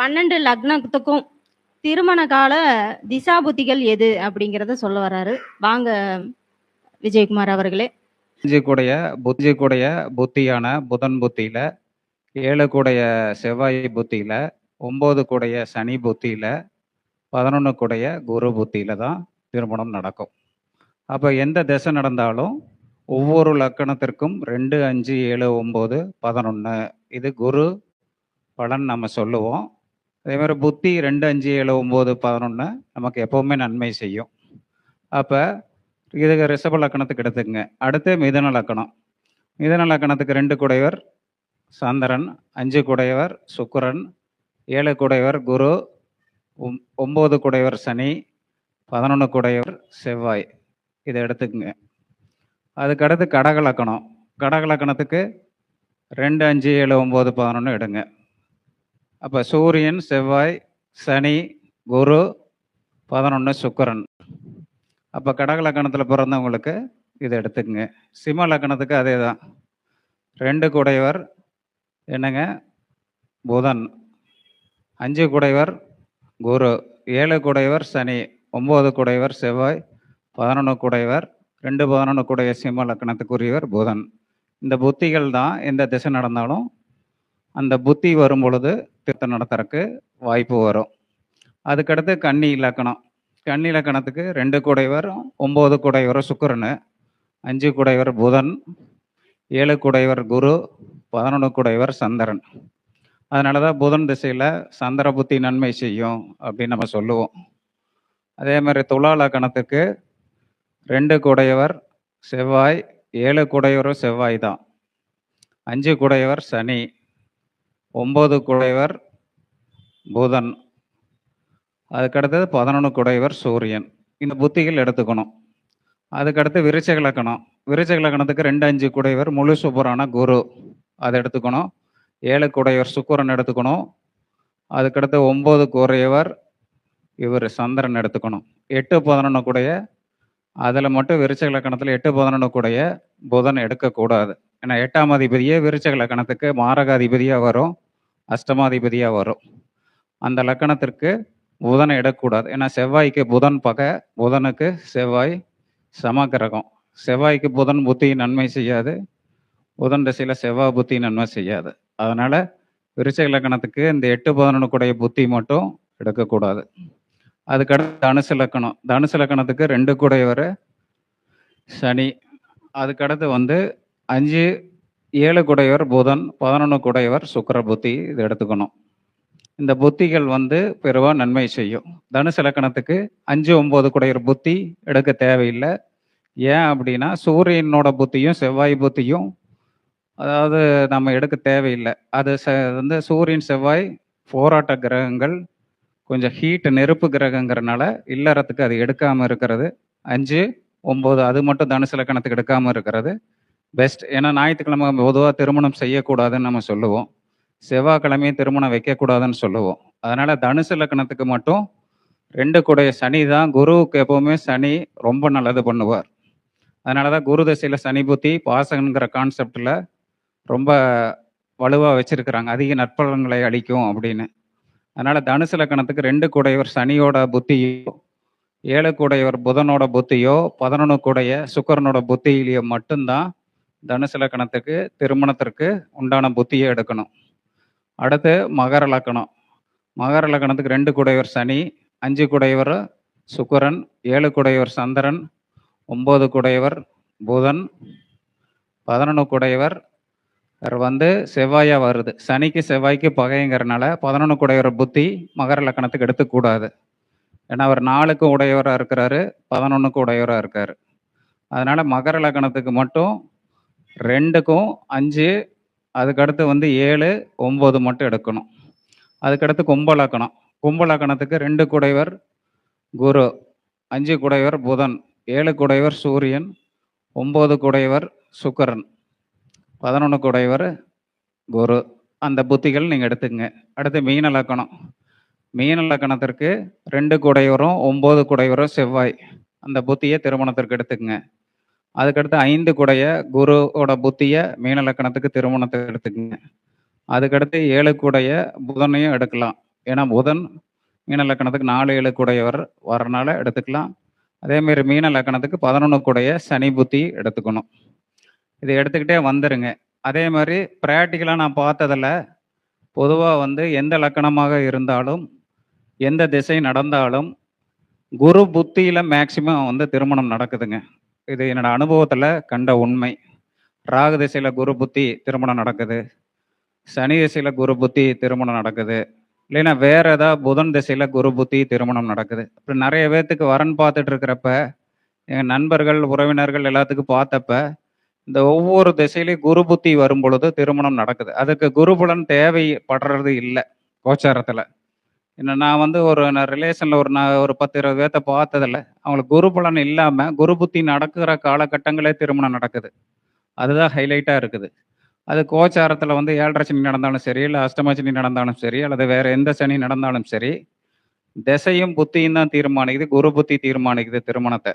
பன்னெண்டு லக்னத்துக்கும் திருமண கால திசா புத்திகள் எது அப்படிங்கிறத சொல்ல வராரு வாங்க விஜயகுமார் அவர்களே. அஞ்சு கூடைய புத்தி கூடைய புத்தியான புதன் புத்தியில ஏழு கூடைய செவ்வாய் புத்தியில ஒன்பது கூடைய சனி புத்தியில பதினொன்று கூடைய குரு புத்தியில தான் திருமணம் நடக்கும். அப்போ எந்த திசை நடந்தாலும் ஒவ்வொரு லக்கணத்திற்கும் ரெண்டு அஞ்சு ஏழு ஒம்பது பதினொன்று இது குரு பலன் நம்ம சொல்லுவோம். அதே மாதிரி புத்தி ரெண்டு அஞ்சு ஏழு ஒம்பது பதினொன்று நமக்கு எப்பவுமே நன்மை செய்யும். அப்போ இதுக்கு ரிஷப லக்கணத்துக்கு எடுத்துக்கங்க. அடுத்து மிதன லக்கணம். மிதன லக்கணத்துக்கு ரெண்டு குடையவர் சந்திரன் அஞ்சு குடையவர் சுக்கரன் ஏழு குடையவர் குரு ஒம்- குடையவர் சனி பதினொன்று குடையவர் செவ்வாய். இதை எடுத்துக்கங்க. அதுக்கு அடுத்து கடக லக்கணம். கடக லக்கணத்துக்கு ரெண்டு அஞ்சு ஏழு ஒம்பது பதினொன்று எடுங்க. அப்போ சூரியன் செவ்வாய் சனி குரு பதினொன்று சுக்கரன். அப்போ கடக லக்கணத்தில் பிறந்தவங்களுக்கு இதை எடுத்துக்கங்க. சிம்ம லக்கணத்துக்கு அதே தான் ரெண்டு குடையவர் என்னங்க? புதன். அஞ்சு குடைவர் குரு. ஏழு குடைவர் சனி. ஒம்பது குடைவர் செவ்வாய். பதினொன்று குடைவர் ரெண்டு பதினொன்று குடைய சிம்ம லக்கணத்துக்குரியவர் புதன். இந்த புத்திகள் தான் எந்த திசை நடந்தாலும் அந்த புத்தி வரும் பொழுது திருத்தம் நடத்துறதுக்கு வாய்ப்பு வரும். அதுக்கடுத்து கன்னி இலக்கணம். கன்னி இலக்கணத்துக்கு ரெண்டு குடைவர் ஒம்பது குடைவர் சுக்கரன் அஞ்சு குடைவர் புதன் ஏழு குடைவர் குரு பதினொன்று குடைவர் சந்திரன். அதனால தான் புதன் திசையில் சந்திர புத்தி நன்மை செய்யும் அப்படின்னு நம்ம சொல்லுவோம். அதே மாதிரி துலா இலக்கணத்துக்கு ரெண்டு குடையவர் செவ்வாய் ஏழு குடையவரும் செவ்வாய் தான். அஞ்சு குடையவர் சனி. ஒம்பது குடைவர் புதன். அதுக்கடுத்தது பதினொன்று குடைவர் சூரியன். இந்த புத்திகள் எடுத்துக்கணும். அதுக்கடுத்து விருச்சக லக்கணம். விருச்சக லக்கணத்துக்கு ரெண்டு அஞ்சு குடைவர் முழு சுபரான குரு. அதை எடுத்துக்கணும். ஏழு குடையவர் சுக்கரன் எடுத்துக்கணும். அதுக்கடுத்து ஒம்பது குறையவர் இவர் சந்திரன் எடுத்துக்கணும். எட்டு பதினொன்று கூடைய அதில் மட்டும் விருச்சக லக்கணத்தில் எட்டு பதினொன்று கூடைய புதன் எடுக்கக்கூடாது. ஏன்னா எட்டாம் அதிபதியே விருச்சக லக்கணத்துக்கு மாரகாதிபதியாக வரும். அஷ்டமாதிபதியாக வரும். அந்த லக்கணத்திற்கு புதனை எடுக்கக்கூடாது ஏன்னா செவ்வாய்க்கு புதன் பகை புதனுக்கு செவ்வாய் சம கிரகம் செவ்வாய்க்கு புதன் புத்தி நன்மை செய்யாது. புதன் திசையில் செவ்வாய் புத்தி நன்மை செய்யாது. அதனால் விருச்சக லக்கணத்துக்கு இந்த எட்டு பதினொன்று கூடைய புத்தி மட்டும் எடுக்கக்கூடாது. அதுக்கடுத்து தனுசு லக்கணம். தனுசு லக்கணத்துக்கு ரெண்டு கூடையவர் சனி. அதுக்கடுத்து வந்து அஞ்சு ஏழு குடையவர் புதன் பதினொன்று குடையவர் சுக்கிர புத்தி இது எடுத்துக்கணும். இந்த புத்திகள் வந்து பெருவா நன்மை செய்யும். தனுசு இலக்கணத்துக்கு அஞ்சு ஒம்பது குடையர் புத்தி எடுக்க தேவையில்லை. ஏன் அப்படின்னா சூரியனோட புத்தியும் செவ்வாய் புத்தியும் அதாவது நம்ம எடுக்க தேவையில்லை. அது ச வந்து சூரியன் செவ்வாய் போராட்ட கிரகங்கள் கொஞ்சம் ஹீட் நெருப்பு கிரகங்கிறனால இல்லறத்துக்கு அது எடுக்காமல் இருக்கிறது. அஞ்சு ஒம்பது அது மட்டும் தனுசு இலக்கணத்துக்கு எடுக்காமல் இருக்கிறது. பெஸ்ட் ஏன்னா ஞாயிற்றுக்கிழமை பொதுவாக திருமணம் செய்யக்கூடாதுன்னு நம்ம சொல்லுவோம். செவ்வாய்க்கிழமையும் திருமணம் வைக்கக்கூடாதுன்னு சொல்லுவோம். அதனால் தனுசு லக்கணத்துக்கு மட்டும் ரெண்டு கூடைய சனி தான். குருவுக்கு எப்போவுமே சனி ரொம்ப நல்லது பண்ணுவார். அதனால தான் குரு தசையில் சனி புத்தி பாசகங்கிற கான்செப்டில் ரொம்ப வலுவாக வச்சுருக்கிறாங்க. அதிக நற்பலன்களை அளிக்கும் அப்படின்னு. அதனால் தனுசு லக்கணத்துக்கு ரெண்டு கூடையவர் சனியோட புத்தியோ ஏழு கூடையவர் புதனோட புத்தியோ பதினொன்று கூடைய சுக்கரனோட புத்தியிலையோ மட்டும்தான் தனுசு லக்கணத்துக்கு திருமணத்திற்கு உண்டான புத்தியை எடுக்கணும். அடுத்து மகர லக்கணம். மகர லக்கணத்துக்கு ரெண்டு குடையவர் சனி அஞ்சு குடையவர் சுக்கரன் ஏழு குடையவர் சந்திரன் ஒம்பது குடையவர் புதன் பதினொன்று குடையவர் அவர் வந்து செவ்வாயாக வருது. சனிக்கு செவ்வாய்க்கு பகைங்கிறனால பதினொன்று குடையவர் புத்தி மகர லக்கணத்துக்கு எடுத்துக்கூடாது. ஏன்னா அவர் நாலுக்கு உடையவராக இருக்கிறாரு பதினொன்றுக்கு உடையவராக இருக்கார். அதனால் மகர லக்கணத்துக்கு மட்டும் ரெண்டுக்கும் அஞ்சு அதுக்கடுத்து வந்து ஏழு ஒம்பது மட்டும் எடுக்கணும். அதுக்கடுத்து கும்பலாக்கணம். கும்பலாக்கணத்துக்கு ரெண்டு குடைவர் குரு அஞ்சு குடைவர் புதன் ஏழு குடைவர் சூரியன் ஒம்பது குடைவர் சுக்கரன் பதினொன்று குடைவர் குரு. அந்த புத்திகள் நீங்கள் எடுத்துங்க அடுத்து மீன லக்கணம். மீன லக்கணத்திற்கு ரெண்டு குடைவரும் ஒம்பது குடைவரும் செவ்வாய். அந்த புத்தியை திருமணத்திற்கு எடுத்துக்கங்க. அதுக்கடுத்து ஐந்து குடைய குருவோட புத்தியை மீன லக்கணத்துக்கு திருமணத்தை எடுத்துக்கங்க. அதுக்கடுத்து ஏழு குடைய புதனையும் எடுக்கலாம். ஏன்னா புதன் மீன லக்கணத்துக்கு நாலு ஏழு குடையவர் வரனால எடுத்துக்கலாம். அதேமாரி மீன லக்கணத்துக்கு பதினொன்று கூடைய சனி புத்தி எடுத்துக்கணும். இதை எடுத்துக்கிட்டே வந்துருங்க. அதே மாதிரி ப்ராக்டிக்கலாக நான் பார்த்ததில் பொதுவாக வந்து எந்த லக்கணமாக இருந்தாலும் எந்த திசை நடந்தாலும் குரு புத்தியில் மேக்சிமம் வந்து திருமணம் நடக்குதுங்க. இது என்னோட அனுபவத்தில் கண்ட உண்மை. ராகு திசையில் குரு புத்தி திருமணம் நடக்குது. சனி திசையில் குரு புத்தி திருமணம் நடக்குது. இல்லைன்னா வேற ஏதாவது புதன் திசையில குரு புத்தி திருமணம் நடக்குது. இப்படி நிறைய பேர்த்துக்கு வரன் பார்த்துட்டு இருக்கிறப்ப எங்கள் நண்பர்கள் உறவினர்கள் எல்லாத்துக்கும் பார்த்தப்ப இந்த ஒவ்வொரு திசையிலையும் குரு புத்தி வரும் பொழுது திருமணம் நடக்குது. அதுக்கு குருபுலன் தேவைப்படுறது இல்லை கோச்சாரத்தில். என்ன நான் வந்து ஒரு நான் ரிலேஷனில் ஒரு நான் ஒரு பத்து இருபது பேர்த்த பார்த்ததில்ல. அவங்களுக்கு குருபலன் இல்லாமல் குரு புத்தி நடக்கிற காலகட்டங்களே திருமணம் நடக்குது. அதுதான் ஹைலைட்டாக இருக்குது. அது கோச்சாரத்தில் வந்து ஏழரை சனி நடந்தாலும் சரி இல்லை அஷ்டம சனி நடந்தாலும் சரி அல்லது வேறு எந்த சனி நடந்தாலும் சரி திசையும் புத்தியும் தான் தீர்மானிக்குது குரு புத்தி தீர்மானிக்குது திருமணத்தை.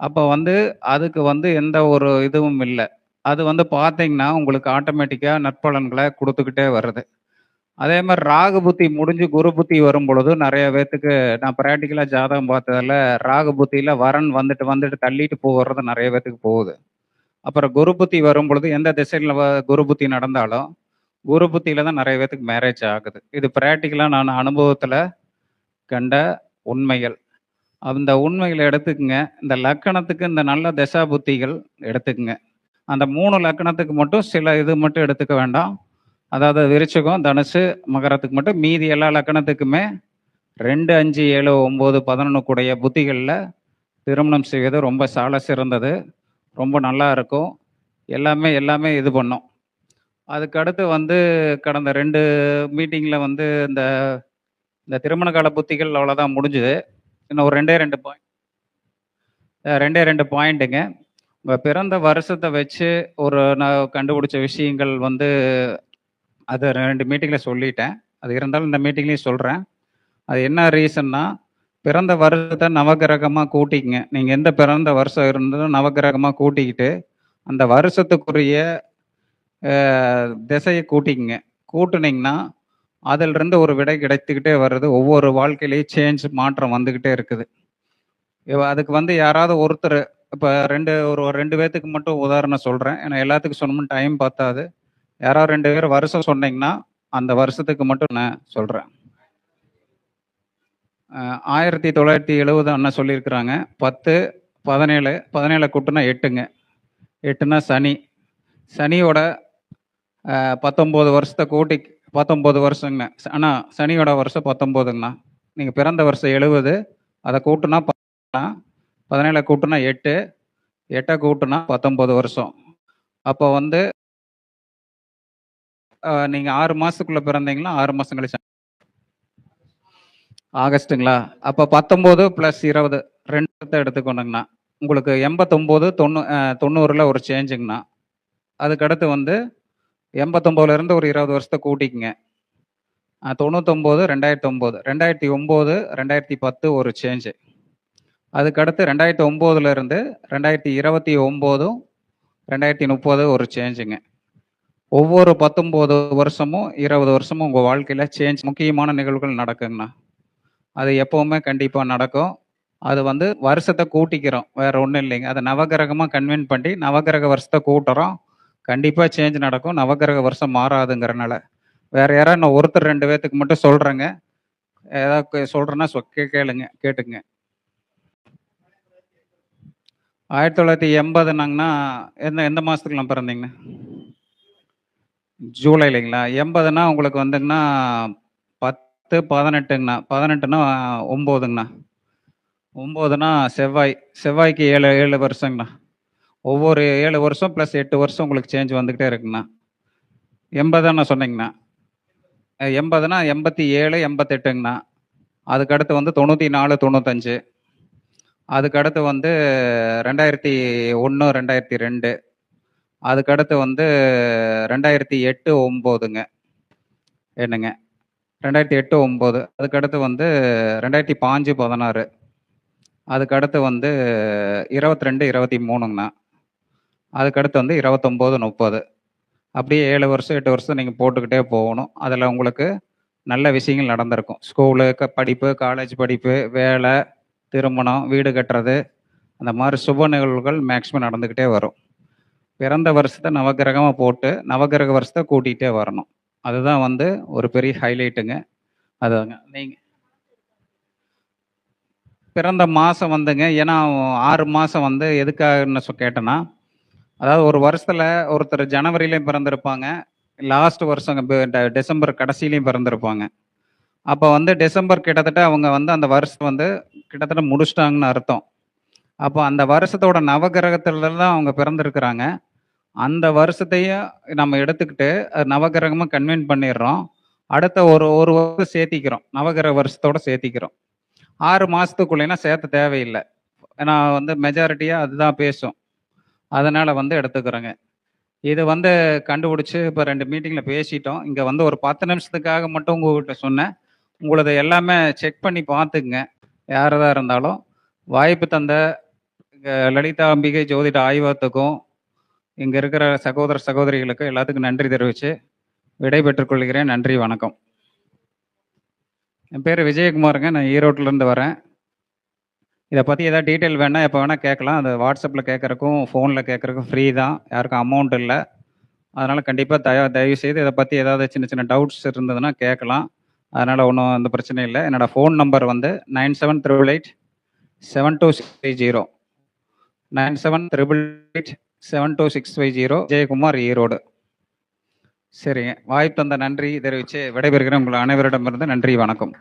அப்போ வந்து அதுக்கு வந்து எந்த ஒரு இதுவும் இல்லை. அது வந்து பார்த்தீங்கன்னா உங்களுக்கு ஆட்டோமேட்டிக்காக நற்பலன்களை கொடுத்துக்கிட்டே வருது. அதே மாதிரி ராகு புத்தி முடிஞ்சு குரு புத்தி வரும் பொழுது நிறைய பேர்த்துக்கு நான் ப்ராக்டிக்கலாக ஜாதகம் பார்த்ததில் ராகு புத்தியில் வரன் வந்துட்டு வந்துட்டு தள்ளிட்டு போகிறது நிறைய பேர்த்துக்கு போகுது. அப்புறம் குரு புத்தி வரும் பொழுது எந்த திசையில் குரு புத்தி நடந்தாலும் குரு புத்தியில தான் நிறைய பேத்துக்கு மேரேஜ் ஆகுது. இது ப்ராக்டிக்கலாக நான் அனுபவத்தில் கண்ட உண்மைகள். அந்த உண்மைகளை எடுத்துக்குங்க. இந்த லக்கணத்துக்கு இந்த நல்ல திசா புத்திகள் எடுத்துக்குங்க. அந்த மூணு லக்கணத்துக்கு மட்டும் சில இது மட்டும் எடுத்துக்க வேண்டாம். அதாவது விருச்சகம் தனுசு மகரத்துக்கு மட்டும் மீதி எல்லா லக்கணத்துக்குமே ரெண்டு அஞ்சு ஏழு ஒம்பது பதினொன்று கூடிய புத்திகளில் திருமணம் செய்வது ரொம்ப சால சிறந்தது. ரொம்ப நல்லா இருக்கும். எல்லாமே எல்லாமே இது பண்ணும். அதுக்கடுத்து வந்து கடந்த ரெண்டு மீட்டிங்கில் வந்து இந்த இந்த திருமண கால புத்திகள் அவ்வளோதான் முடிஞ்சுது. இன்னும் ஒரு ரெண்டே ரெண்டு பாயிண்ட் ரெண்டே ரெண்டு பாயிண்ட்டுங்க உங்கள் பிறந்த வருஷத்தை வச்சு ஒரு நான் கண்டுபிடிச்ச விஷயங்கள் வந்து அது ரெண்டு மீட்டிங்கில் சொல்லிட்டேன். அது இருந்தாலும் இந்த மீட்டிங்லேயும் சொல்கிறேன் அது என்ன ரீசன்னா பிறந்த வருஷத்தை நவகிரகமாக கூட்டிக்கங்க. நீங்கள் எந்த பிறந்த வருஷம் இருந்ததும் நவகிரகமாக கூட்டிக்கிட்டு அந்த வருஷத்துக்குரிய திசையை கூட்டிக்கங்க. கூட்டுனீங்கன்னா அதிலிருந்து ஒரு விடை கிடைத்துக்கிட்டே வருது. ஒவ்வொரு வாழ்க்கையிலையும் சேஞ்ச் மாற்றம் வந்துக்கிட்டே இருக்குது. அதுக்கு வந்து யாராவது ஒருத்தர் இப்போ ரெண்டு ஒரு ரெண்டு பேர்த்துக்கு மட்டும் உதாரணம் சொல்கிறேன் ஏன்னா எல்லாத்துக்கும் சொன்னோம்னு டைம் பார்த்தாது யாராவது ரெண்டு பேர் வருஷம் சொன்னீங்கன்னா அந்த வருஷத்துக்கு மட்டும் நான் சொல்கிறேன் ஆயிரத்தி தொள்ளாயிரத்தி எழுபது அண்ணன் சொல்லியிருக்கிறாங்க. பத்து பதினேழு பதினேழு கூட்டுனா எட்டுங்க. எட்டுனா சனி. சனியோட பத்தொம்போது வருஷத்தை கூட்டி பத்தொம்போது வருஷங்கண்ணா ஆனால் சனியோட வருஷம் பத்தொம்போதுங்கண்ணா நீங்கள் பிறந்த வருஷம் எழுபது அதை கூட்டுனா பதினேழு கூட்டுனா எட்டு எட்டை கூட்டுனா பத்தொம்போது வருஷம். அப்போ வந்து நீங்க ஆறு மாசத்துக்குள்ள பிறந்தீங்களா ஆறு மாசம் கழிச்சு. ஆகஸ்ட்டுங்களா? அப்போ பத்தொம்போது ப்ளஸ் இருபது ரெண்டு எடுத்துக்கணுங்கண்ணா. உங்களுக்கு எண்பத்தொம்போது தொண்ணூ தொண்ணூறில் தொண்ணூறுல ஒரு சேஞ்சுங்கண்ணா அதுக்கடுத்து வந்து எண்பத்தொம்போதுல இருந்து ஒரு இருபது வருஷத்தை கூட்டிக்குங்க. தொண்ணூத்தொம்போது ரெண்டாயிரத்தி ஒம்பது ரெண்டாயிரத்தி ஒம்பது ரெண்டாயிரத்தி பத்து ஒரு சேஞ்சு அதுக்கடுத்து ரெண்டாயிரத்தி ஒம்போதுல இருந்து ரெண்டாயிரத்தி இருபத்தி ஒம்போதும் ரெண்டாயிரத்தி முப்பது ஒரு சேஞ்சுங்க ஒவ்வொரு பத்தொம்போது வருஷமும் இருபது வருஷமும் உங்கள் வாழ்க்கையில் சேஞ்ச் முக்கியமான நிகழ்வுகள் நடக்குங்கண்ணா. அது எப்போவுமே கண்டிப்பாக நடக்கும். அது வந்து வருஷத்தை கூட்டிக்கிறோம் வேற ஒன்றும் இல்லைங்க. அதை நவகிரகமாக கன்வின் பண்ணி நவகிரக வருஷத்தை கூட்டுறோம். கண்டிப்பாக சேஞ்ச் நடக்கும். நவகிரக வருஷம் மாறாதுங்கிறனால. வேற யாராவது நான் ஒருத்தர் ரெண்டு பேர்த்துக்கு மட்டும் சொல்கிறேங்க ஏதாவது சொல்கிறேன்னா சொ கேளுங்க கேட்டுங்க ஆயிரத்தி தொள்ளாயிரத்தி எண்பதுனாங்கன்னா எந்த எந்த மாதத்துக்குலாம் பிறந்தீங்கண்ணா ஜூலை இல்லைங்களா? எண்பதுன்னா உங்களுக்கு வந்துங்கண்ணா பத்து பதினெட்டுங்கண்ணா. பதினெட்டுனா ஒம்போதுங்கண்ணா. ஒம்போதுனா செவ்வாய் செவ்வாய்க்கு ஏழு ஏழு வருஷங்கண்ணா. ஒவ்வொரு ஏழு வருஷம் ப்ளஸ் எட்டு வருஷம் உங்களுக்கு சேஞ்ச் வந்துக்கிட்டே இருக்குங்கண்ணா. எண்பதுன்னு சொன்னீங்கண்ணா. எண்பதுனா எண்பத்தி ஏழு எண்பத்தெட்டுங்கண்ணா. அதுக்கடுத்து வந்து தொண்ணூற்றி நாலு தொண்ணூத்தஞ்சு. அதுக்கடுத்து வந்து ரெண்டாயிரத்தி ஒன்று ரெண்டாயிரத்தி ரெண்டு. அதுக்கடுத்து வந்து ரெண்டாயிரத்தி எட்டு ஒம்போதுங்க. என்னங்க? ரெண்டாயிரத்தி எட்டு ஒம்பது. அதுக்கடுத்து வந்து ரெண்டாயிரத்தி பாஞ்சு பதினாறு. அதுக்கடுத்து வந்து இருபத்தி ரெண்டு இருபத்தி மூணுங்கண்ணா. அதுக்கடுத்து வந்து இருபத்தொம்போது முப்பது. அப்படியே ஏழு வருஷம் எட்டு வருஷம் நீங்கள் போட்டுக்கிட்டே போகணும். அதில் உங்களுக்கு நல்ல விஷயங்கள் நடந்திருக்கும். ஸ்கூலு க படிப்பு காலேஜ் படிப்பு வேலை திருமணம் வீடு கட்டுறது அந்த மாதிரி சுப நிகழ்வுகள் மேக்ஸிமம் நடந்துக்கிட்டே வரும். பிறந்த வருஷத்தை நவகிரகமாக போட்டு நவகிரக வருஷத்தை கூட்டிகிட்டே வரணும். அதுதான் வந்து ஒரு பெரிய ஹைலைட்டுங்க அதுதாங்க. நீங்கள் பிறந்த மாதம் வந்துங்க. ஏன்னா ஆறு மாதம் வந்து எதுக்காகன்னு சொ கேட்டேன்னா அதாவது ஒரு வருஷத்தில் ஒருத்தர் ஜனவரிலையும் பிறந்திருப்பாங்க. லாஸ்ட் வருஷம் டிசம்பர் கடைசிலையும் பிறந்திருப்பாங்க. அப்போ வந்து டிசம்பர் கிட்டத்தட்ட அவங்க வந்து அந்த வருஷம் வந்து கிட்டத்தட்ட முடிச்சிட்டாங்கன்னு அர்த்தம். அப்போ அந்த வருஷத்தோட நவகிரகத்துல தான் அவங்க பிறந்திருக்கிறாங்க. அந்த வருஷத்தையும் நம்ம எடுத்துக்கிட்டு அது நவகிரகமாக கன்வென்ட் பண்ணிடுறோம். அடுத்த ஒரு ஒரு வருஷம் சேர்த்திக்கிறோம். நவகிரக வருஷத்தோட சேர்த்திக்கிறோம். ஆறு மாதத்துக்குள்ளேனா சேர்த்த தேவையில்லை. ஏன்னா வந்து மெஜாரிட்டியாக அதுதான் பேசும். அதனால் வந்து எடுத்துக்கிறோங்க. இது வந்து கண்டுபிடிச்சி இப்போ ரெண்டு மீட்டிங்கில் பேசிட்டோம். இங்கே வந்து ஒரு பத்து நிமிஷத்துக்காக மட்டும் உங்ககிட்ட சொன்னேன். உங்களது எல்லாமே செக் பண்ணி பார்த்துக்குங்க. யாரதாக இருந்தாலும் வாய்ப்பு தந்த எங்கள் லலிதா அம்பிகை ஜோதிட ஆய்வகத்துக்கும் இங்கே இருக்கிற சகோதர சகோதரிகளுக்கு எல்லாத்துக்கும் நன்றி தெரிவித்து விடை கொள்கிறேன். நன்றி வணக்கம். என் பேர் விஜயகுமாருங்க. நான் ஈரோட்டிலேருந்து வரேன். இதை பற்றி எதாவது டீட்டெயில் வேணால் எப்போ வேணால் கேட்கலாம். அது வாட்ஸ்அப்பில் கேட்குறக்கும் ஃபோனில் கேட்குறக்கும் ஃப்ரீ தான். யாருக்கும் அமௌண்ட் இல்லை. அதனால் கண்டிப்பாக தய தயவு செய்து இதை பற்றி ஏதாவது சின்ன சின்ன டவுட்ஸ் இருந்ததுன்னா கேட்கலாம். அதனால் ஒன்றும் அந்த பிரச்சனை இல்லை. என்னோடய ஃபோன் நம்பர் வந்து nine seven triple eight seven two six zero nine seven triple eight seven two six five zero Jayakumar Erode. சரிங்க. வாய்ப்பு தந்த நன்றி தெரிவித்து விடைபெறுகிறேன். உங்கள் அனைவரிடமிருந்து நன்றி வணக்கம்.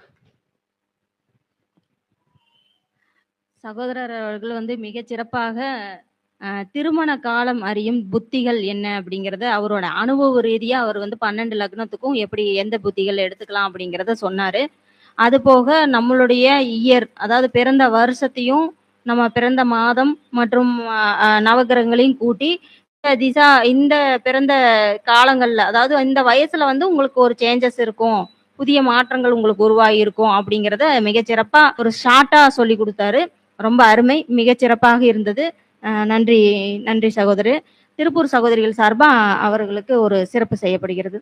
சகோதரர் அவர்கள் வந்து மிக சிறப்பாக திருமண காலம் அறியும் புத்திகள் என்ன அப்படிங்கிறத அவரோட அனுபவ ரீதியா அவர் வந்து பன்னெண்டு லக்னத்துக்கும் எப்படி எந்த புத்திகள் எடுத்துக்கலாம் அப்படிங்கறத சொன்னாரு. அது போக நம்மளுடைய இயர் அதாவது பிறந்த வருஷத்தையும் நம்ம பிறந்த மாதம் மற்றும் நவகிரகங்களையும் கூட்டி இந்த திசா இந்த பிறந்த காலங்களில் அதாவது இந்த வயசுல வந்து உங்களுக்கு ஒரு சேஞ்சஸ் இருக்கும். புதிய மாற்றங்கள் உங்களுக்கு உருவாகி இருக்கும் அப்படிங்கறத மிகச்சிறப்பா ஒரு ஷார்ட்டா சொல்லி கொடுத்தாரு. ரொம்ப அருமை மிகச்சிறப்பாக இருந்தது. நன்றி நன்றி சகோதரர். திருப்பூர் சகோதரிகள் சார்பா அவர்களுக்கு ஒரு சிறப்பு செய்யப்படுகிறது.